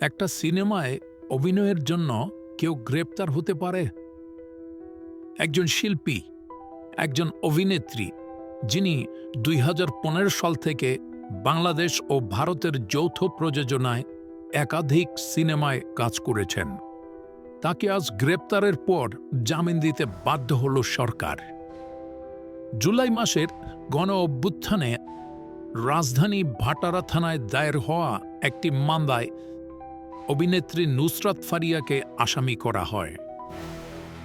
একটা সিনেমায় অভিনয়ের জন্য কেউ গ্রেপ্তার হতে পারে? একজন শিল্পী, একজন অভিনেত্রী, যিনি দুই হাজার পনেরো সাল থেকে বাংলাদেশ ও ভারতের যৌথ প্রযোজনায় একাধিক সিনেমায় কাজ করেছেন। তাকে আজ গ্রেপ্তারের পর জামিন দিতে বাধ্য হল সরকার। জুলাই মাসের গণ অভ্যুত্থানে রাজধানী ভাটারা থানায় দায়ের হওয়া একটি মামলায় অভিনেত্রী নুসরাত ফারিয়াকে আসামি করা হয়।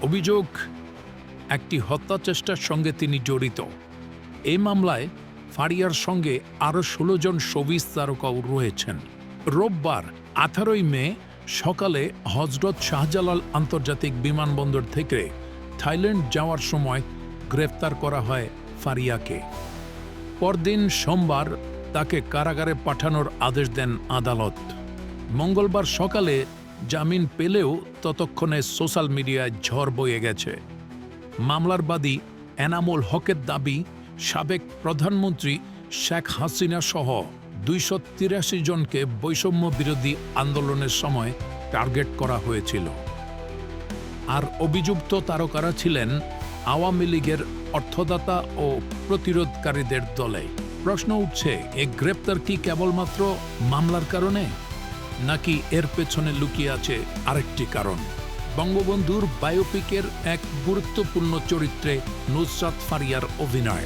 অভিযোগ, একটি হত্যা চেষ্টার সঙ্গে তিনি জড়িত। এ মামলায় ফারিয়ার সঙ্গে আরও ষোলো জন শোবিস তারকাও রয়েছেন। রোববার আঠারোই মে সকালে হজরত শাহজালাল আন্তর্জাতিক বিমানবন্দর থেকে থাইল্যান্ড যাওয়ার সময় গ্রেফতার করা হয় ফারিয়াকে। পরদিন সোমবার তাকে কারাগারে পাঠানোর আদেশ দেন আদালত। মঙ্গলবার সকালে জামিন পেলেও ততক্ষণে সোশ্যাল মিডিয়ায় ঝড় বয়ে গেছে। মামলার বাদী এনামুল হকের দাবি, সাবেক প্রধানমন্ত্রী শেখ হাসিনা সহ দুইশো তিরাশি জনকে বৈষম্য বিরোধী আন্দোলনের সময় টার্গেট করা হয়েছিল। আর অভিযুক্ত তারকারা ছিলেন আওয়ামী লীগের অর্থদাতা ও প্রতিরোধকারীদের দলে। প্রশ্ন উঠছে, এ গ্রেপ্তার কি কেবলমাত্র মামলার কারণে? নাকি এর পেছনে লুকিয়ে আছে আরেকটি কারণ। বঙ্গবন্ধুর বায়োপিকের এক গুরুত্বপূর্ণ চরিত্রে নুসরাত ফারিয়ার অভিনয়।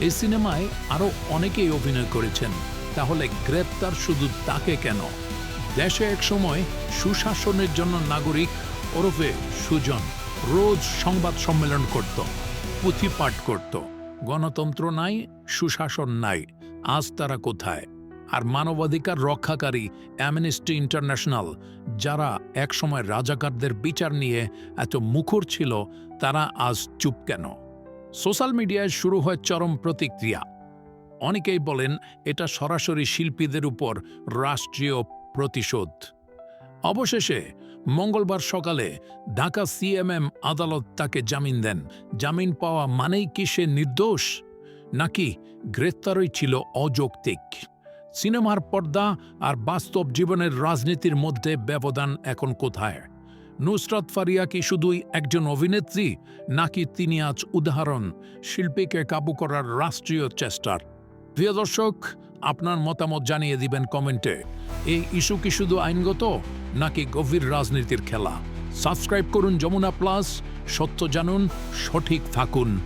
এই সিনেমায় আরও অনেকেই অভিনয় করেছেন, তাহলে গ্রেপ্তার শুধু তাকে কেন? দেশে এক সময় সুশাসনের জন্য নাগরিক ওরফে সুজন রোজ সংবাদ সম্মেলন করত পুঁথি পাঠ করত। গণতন্ত্র নাই, সুশাসন নাই, আজ তারা কোথায়? আর মানবাধিকার রক্ষাকারী অ্যামনেস্টি ইন্টারন্যাশনাল যারা একসময় রাজাকারদের বিচার নিয়ে এত মুখর ছিল, তারা আজ চুপ কেন? সোশ্যাল মিডিয়ায় শুরু হয় চরম প্রতিক্রিয়া। অনেকেই বলেন, এটা সরাসরি শিল্পীদের উপর রাষ্ট্রীয় প্রতিশোধ। অবশেষে, মঙ্গলবার সকালে ঢাকা সিএমএম আদালত তাকে জামিন দেন। জামিন পাওয়া মানেই কি সে নির্দোষ? নাকি গ্রেপ্তারই ছিল অযৌক্তিক? সিনেমার পর্দা আর বাস্তব জীবনের রাজনীতির মধ্যে ব্যবধান এখন কোথায়? নুসরাত ফারিয়া কি শুধুই একজন অভিনেত্রী, নাকি তিনি আজ উদাহরণ শিল্পীকে কাবু করার রাষ্ট্রীয় চেষ্টার? প্রিয় দর্শক, আপনার মতামত জানিয়ে দিবেন কমেন্টে। এই ইস্যু কি শুধু আইনগত, নাকি গভীর রাজনীতির খেলা? সাবস্ক্রাইব করুন যমুনা প্লাস, সত্য জানুন, সঠিক থাকুন।